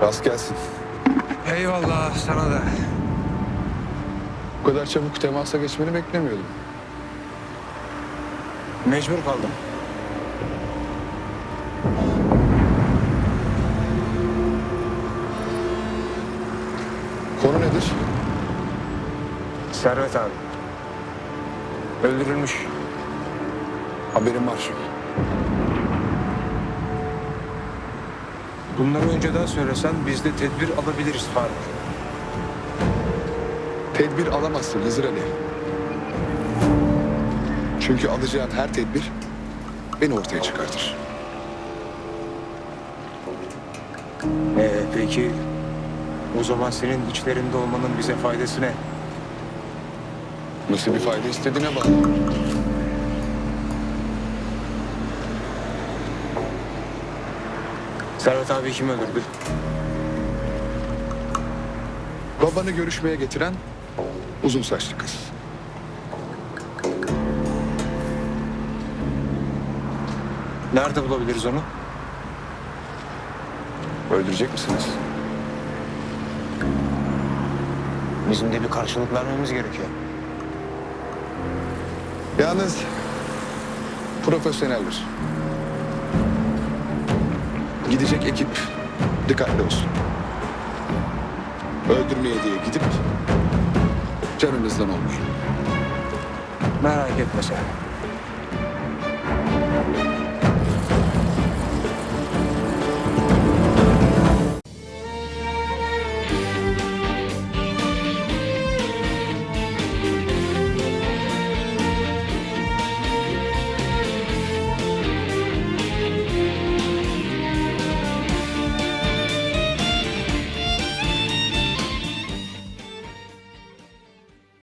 Rast gelsin. Eyvallah sana da. Bu kadar çabuk temasa geçmeni beklemiyordum. Mecbur kaldım. Konu nedir? Servet abi. Öldürülmüş. Haberim var. Bunları önceden söylesen biz de tedbir alabiliriz Faruk. Tedbir alamazsın Hızır Ali. Çünkü alacağın her tedbir beni ortaya çıkartır. Ee, peki o zaman senin içlerinde olmanın bize faydası ne? Nasıl bir fayda istediğine bağlı. Servet abi kim öldürdü? Babanı görüşmeye getiren uzun saçlı kız. Nerede bulabiliriz onu? Öldürecek misiniz? Bizim de bir karşılık vermemiz gerekiyor. Yalnız profesyoneldir. Gidecek ekip dikkatli olsun. Öldürmeye diye gidip canınızdan olmuş. Merak etme sen.